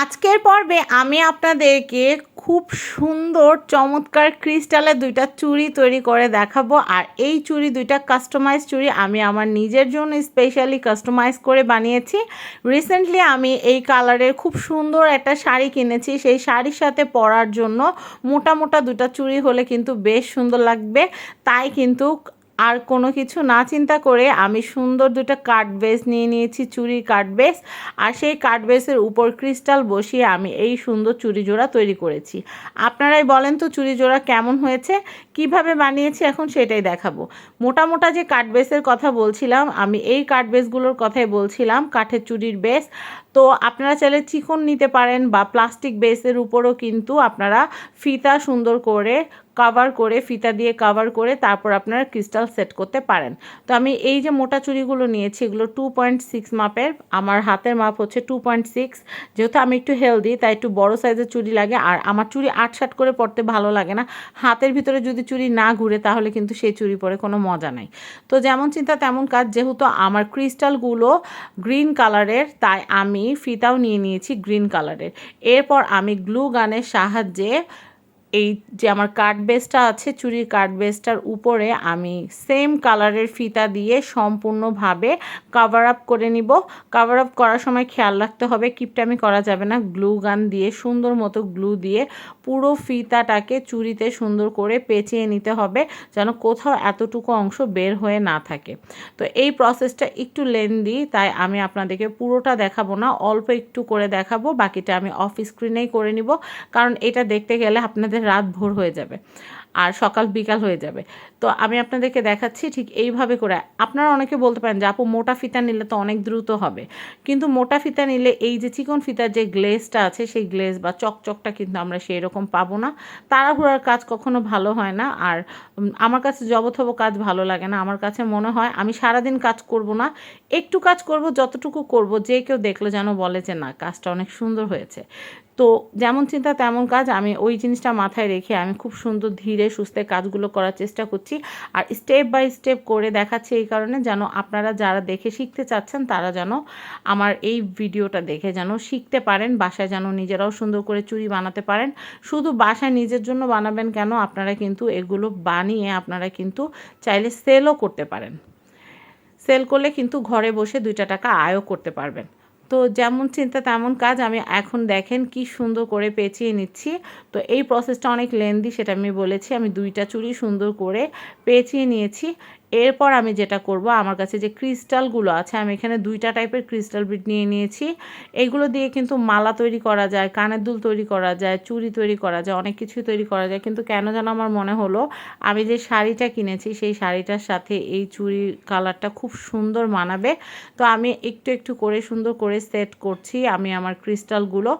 আজকের পর্বে আমি আপনাদেরকে খুব সুন্দর, চমৎকার ক্রিস্টালের দুইটা চুড়ি তৈরি করে দেখাবো। আর এই চুড়ি, দুইটা কাস্টমাইজ চুড়ি আমি আমার নিজের জন্য স্পেশালি কাস্টমাইজ করে বানিয়েছি। রিসেন্টলি আমি এই কালারের খুব সুন্দর একটা শাড়ি কিনেছি। সেই শাড়ির সাথে পরার জন্য মোটা মোটা দুটা চুড়ি হলে কিন্তু বেশ সুন্দর লাগবে। তাই কিন্তু আর কোনো কিছু না চিন্তা করে আমি সুন্দর দুটো কাঠ বেস নিয়ে নিয়েছি চুড়ি কাঠ বেস। আর সেই কাঠ বেসের উপর ক্রিস্টাল বসিয়ে আমি এই সুন্দর চুড়ি জোড়া তৈরি করেছি। আপনারাই বলেন তো চুড়ি জোড়া কেমন হয়েছে, কীভাবে বানিয়েছি এখন সেটাই দেখাবো। মোটা মোটা যে কাঠ বেসের কথা বলছিলাম, আমি এই কাঠ বেসগুলোর কথাই বলছিলাম, কাঠের চুড়ির বেস। তো আপনারা চাইলে চিকন নিতে পারেন বা প্লাস্টিক বেসের উপরও কিন্তু আপনারা ফিতা সুন্দর করে কাভার করে, ফিতা দিয়ে কাভার করে তারপর আপনারা ক্রিস্টাল সেট করতে পারেন। তো আমি এই যে মোটা চুড়িগুলো নিয়েছি, এগুলো টু পয়েন্ট সিক্স মাপের। আমার হাতের মাপ হচ্ছে টু পয়েন্ট সিক্স যেহেতু আমি একটু হেলদি তাই একটু বড় সাইজের চুড়ি লাগে। আর আমার চুড়ি আট শাট করে পরতে ভালো লাগে না। হাতের ভিতরে যদি চুড়ি না ঘুরে, তাহলে কিন্তু সেই চুড়ি পরে কোনো মজা নাই। তো যেমন চিন্তা, তেমন কাজ। যেহেতু আমার ক্রিস্টালগুলো গ্রিন কালারের তাই আমি ফিতাও নিয়ে নিয়েছি গ্রিন কালারের। এরপর আমি গ্লু গানের সাহায্যে এই যে আমার কার্ড বেসটা আছে, চুরির কার্ড বেসটার উপরে আমি সেম কালারের ফিতা দিয়ে সম্পূর্ণভাবে কাভার আপ করে নিব। কাভার আপ করার সময় খেয়াল রাখতে হবে কিপটামি করা যাবে না। গ্লু গান দিয়ে, সুন্দর মতো গ্লু দিয়ে পুরো ফিতাটাকে চুরিতে সুন্দর করে পেঁচিয়ে নিতে হবে, যেন কোথাও এতটুকু অংশ বের হয়ে না থাকে। তো এই প্রসেসটা একটু লেন্দি তাই আমি আপনাদেরকে পুরোটা দেখাবো না, অল্প একটু করে দেখাবো, বাকিটা আমি অফ স্ক্রিনেই করে নিব। কারণ এটা দেখতে গেলে আপনাদের রাত ভোর হয়ে যাবে আর সকাল বিকাল হয়ে যাবে। তো আমি আপনাদেরকে দেখাচ্ছি ঠিক এইভাবে করে। আপনারা অনেকে বলতে পারেন যে, আপু, মোটা ফিতা নিলে তো অনেক দ্রুত হবে। কিন্তু মোটা ফিতা নিলে এই যে চিকন ফিতার যে গ্লেজটা আছে, সেই গ্লেজ বা চকচকটা কিন্তু আমরা সেই রকম পাবো না। তাড়াহুড়ার কাজ কখনো ভালো হয় না। আর আমার কাছে জবথব কাজ ভালো লাগে না। আমার কাছে মনে হয় আমি সারাদিন কাজ করব না। একটু কাজ করব, যতটুকু করব, যে কেউ দেখলে যেন বলে যে, না, কাজটা অনেক সুন্দর হয়েছে। তো যেমন চিন্তা, তেমন কাজ। আমি ওই জিনিসটা মাথায় রেখে আমি খুব সুন্দর, ধীরে, সুস্থে কাজগুলো করার চেষ্টা করছি। আর স্টেপ বাই স্টেপ করে দেখাচ্ছি এই কারণে যেন আপনারা যারা দেখে শিখতে চাচ্ছেন, তারা যেন আমার এই ভিডিওটা দেখে যেন শিখতে পারেন। বাসায় যেন নিজেরাও সুন্দর করে চুড়ি বানাতে পারেন। শুধু বাসায় নিজের জন্য বানাবেন কেন? আপনারা কিন্তু এগুলো বানিয়ে আপনারা কিন্তু চাইলে সেলও করতে পারেন। সেল করলে কিন্তু ঘরে বসে দুইটা টাকা আয়ও করতে পারবেন। তো যেমন চিন্তা, তেমন কাজ আমি এখন দেখেন কি সুন্দর করে পেঁচিয়ে নিচ্ছি। তো এই প্রসেসটা অনেক লেন্দি সেটা আমি বলেছি। আমি দুইটা চুড়ি সুন্দর করে পেঁচিয়ে নিয়েছি। এরপর আমি যেটা করব, আমার কাছে যে ক্রিস্টালগুলো আছে, আমি এখানে দুইটা টাইপের ক্রিস্টাল বিট নিয়ে নিয়েছি। এগুলো দিয়ে কিন্তু মালা তৈরি করা যায়, কানের দুল তৈরি করা যায়, চুড়ি তৈরি করা যায়, অনেক কিছুই তৈরি করা যায়। কিন্তু কেন যেন আমার মনে হলো, আমি যে শাড়িটা কিনেছি, সেই শাড়িটার সাথে এই চুড়ি কালারটা খুব সুন্দর মানাবে। তো আমি একটু একটু করে সুন্দর করে সেট করছি আমি আমার ক্রিস্টালগুলো।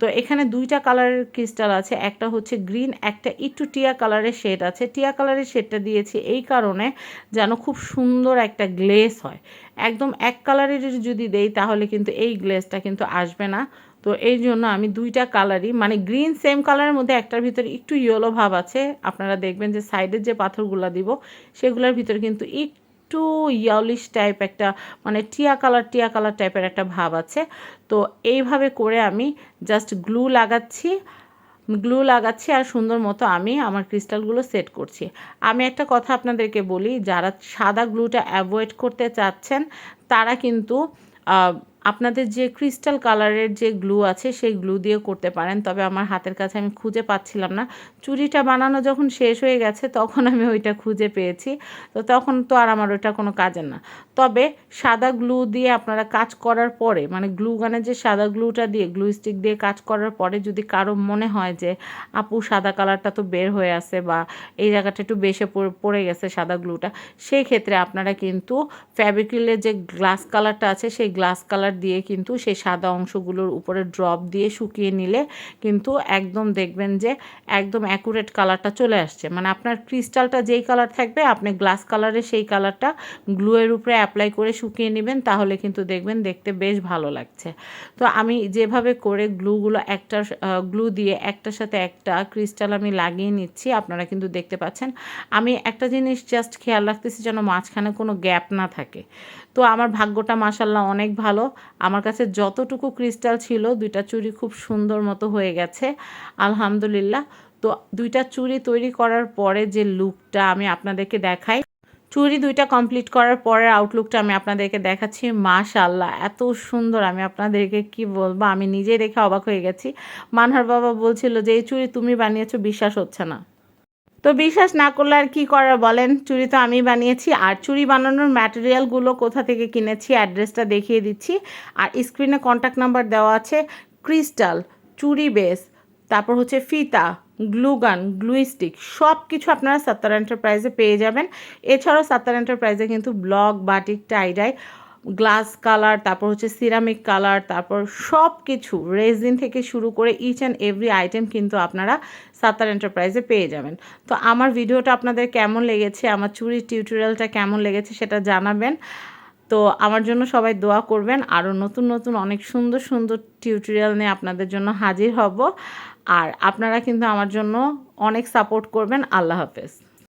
তো এখানে দুইটা কালারের ক্রিস্টাল আছে, একটা হচ্ছে গ্রিন, একটা একটু টিয়া কালারের শেড আছে। টিয়া কালারের শেডটা দিয়েছি এই কারণে যেন খুব সুন্দর একটা গ্লেস হয়। একদম এক কালারের যদি দেই তাহলে কিন্তু এই গ্লেসটা কিন্তু আসবে না। তো এই জন্য আমি দুইটা কালারই মানে গ্রিন সেম কালারের মধ্যে একটার ভিতরে একটু ইয়েলো ভাব আছে। আপনারা দেখবেন যে সাইডের যে পাথরগুলো দিব, সেগুলোর ভিতরে কিন্তু একটু ইয়েলিশ টাইপ একটা মানে টিয়া কালার টিয়া কালার টাইপের একটা ভাব আছে। তো এইভাবে করে আমি জাস্ট গ্লু লাগাচ্ছি। গ্লু লাগাচ্ছি আর সুন্দর মতো আমি আমার ক্রিস্টালগুলো সেট করছি। আমি একটা কথা আপনাদেরকে বলি, যারা সাদা গ্লুটা অ্যাভয়েড করতে চাচ্ছেন, তারা কিন্তু আপনাদের যে ক্রিস্টাল কালারের যে গ্লু আছে, সেই গ্লু দিয়ে করতে পারেন। তবে আমার হাতের কাছে আমি খুঁজে পাচ্ছিলাম না। চুড়িটা বানানো যখন শেষ হয়ে গেছে, তখন আমি ওইটা খুঁজে পেয়েছি। তো তখন তো আর আমার ওইটা কোনো কাজের না। তবে সাদা গ্লু দিয়ে আপনারা কাজ করার পরে মানে গ্লু গানের যে সাদা গ্লুটা দিয়ে গ্লু স্টিক দিয়ে কাজ করার পরে যদি কারও মনে হয় যে, আপু, সাদা কালারটা তো বের হয়ে আছে বা এই জায়গাটা একটু বেশি পড়ে গেছে সাদা গ্লুটা সেই ক্ষেত্রে আপনারা কিন্তু ফ্যাব্রিক্রিলের যে গ্লাস কালারটা আছে, সেই গ্লাস কালার দিয়ে কিন্তু সেই সাদা অংশগুলোর উপরে ড্রপ দিয়ে শুকিয়ে নিলে কিন্তু একদম দেখবেন যে একদম অ্যাকুরেট কালারটা চলে আসছে। মানে আপনার ক্রিস্টালটা যেই কালার থাকবে, আপনি গ্লাস কালারের সেই কালারটা গ্লুয়ের উপরে অ্যাপ্লাই করে শুকিয়ে নেবেন, তাহলে কিন্তু দেখবেন দেখতে বেশ ভালো লাগছে। তো আমি যেভাবে করে গ্লুগুলো একটা গ্লু দিয়ে একটার সাথে একটা ক্রিস্টাল আমি লাগিয়ে নিচ্ছি, আপনারা কিন্তু দেখতে পাচ্ছেন। আমি একটা জিনিস জাস্ট খেয়াল রাখতেছি যেন মাঝখানে কোনো গ্যাপ না থাকে। তো আমার ভাগ্যটা মাসাল্লাহ অনেক ভালো। আমার কাছে যতটুকু ক্রিস্টাল ছিল, দুইটা চুড়ি খুব সুন্দর মতো হয়ে গেছে। আলহামদুলিল্লাহ। তো দুইটা চুড়ি তৈরি করার পরে যে লুকটা আমি আপনাদেরকে দেখাই, চুড়ি দুইটা কমপ্লিট করার পরের আউটলুকটা আমি আপনাদেরকে দেখাচ্ছি। মাশাল্লাহ এত সুন্দর। আমি আপনাদেরকে কি বলব? আমি নিজেই দেখে অবাক হয়ে গেছি। মানহার বাবা বলছিল যে, এই চুড়ি তুমি বানিয়েছো, বিশ্বাস হচ্ছে না। তো বিশ্বাস না করলে আর কী করার বলেন? চুড়ি তো আমি বানিয়েছি। আর চুড়ি বানানোর ম্যাটেরিয়ালগুলো কোথা থেকে কিনেছি অ্যাড্রেসটা দেখিয়ে দিচ্ছি। আর স্ক্রিনে কন্ট্যাক্ট নাম্বার দেওয়া আছে। ক্রিস্টাল চুড়ি বেস তারপর হচ্ছে ফিতা গ্লুগান গ্লুইস্টিক সব কিছু আপনারা সাত্তার এন্টারপ্রাইজে পেয়ে যাবেন। এছাড়াও সাত্তার এন্টারপ্রাইজে কিন্তু block, batik tie dye glass colour, তারপর হচ্ছে সিরামিক কালার, তারপর সব কিছু রেজিন থেকে শুরু করে ইচ অ্যান্ড এভরি আইটেম কিন্তু আপনারা সাতার এন্টারপ্রাইজে পেয়ে যাবেন। তো আমার ভিডিওটা আপনাদের কেমন লেগেছে, আমার চুরির টিউটোরিয়ালটা কেমন লেগেছে সেটা জানাবেন। তো আমার জন্য সবাই দোয়া করবেন, আরও নতুন নতুন অনেক সুন্দর সুন্দর টিউটোরিয়াল নিয়ে আপনাদের জন্য হাজির হব। আর আপনারা কিন্তু আমার জন্য অনেক সাপোর্ট করবেন। আল্লাহ হাফেজ।